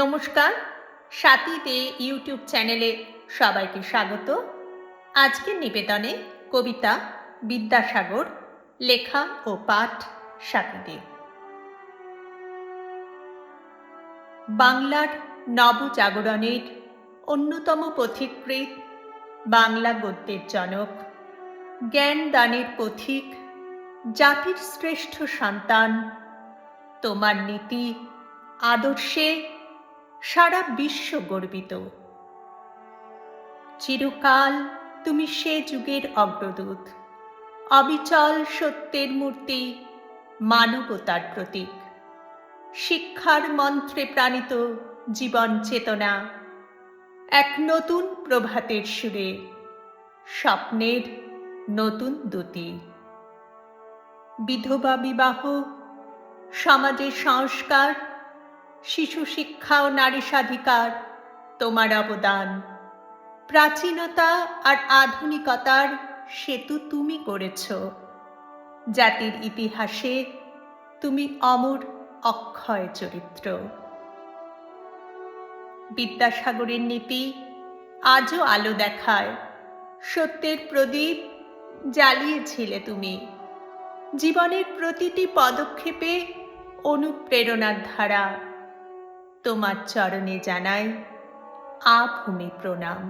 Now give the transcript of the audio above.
নমস্কার, সাথীতে ইউটিউব চ্যানেলে সবাইকে স্বাগত। আজকের নিবেদনে কবিতা বিদ্যাসাগর, লেখা ও পাঠ সাথীতে বাংলার নবজাগরণের অন্যতম পথিকৃৎ, বাংলা গদ্যের জনক, জ্ঞান দানের পথিক, জাতির শ্রেষ্ঠ সন্তান, তোমার নীতি, আদর্শে সারা বিশ্ব গর্বিত। চিরকাল তুমি সে যুগের অগ্রদূত। অবিচল সত্যের মূর্তি মানবতার প্রতীক। শিক্ষার মন্ত্রে প্রাণিত জীবন চেতনা এক নতুন প্রভাতের সুরে, স্বপ্নের নতুন দুতি বিধবা বিবাহ, সমাজের সংস্কার শিশু শিক্ষা ও নারী স্বাধিকার, তোমার অবদান। প্রাচীনতা আর আধুনিকতার সেতু তুমি করেছ। জাতির ইতিহাসে তুমি অমর অক্ষয় চরিত্র। বিদ্যাসাগরের নীতি আজও আলো দেখায়। সত্যের প্রদীপ জ্বালিয়েছিলে তুমি। জীবনের প্রতিটি পদক্ষেপে অনুপ্রেরণার ধারা। তোমার চরণে জানাই ভূমি প্রণাম।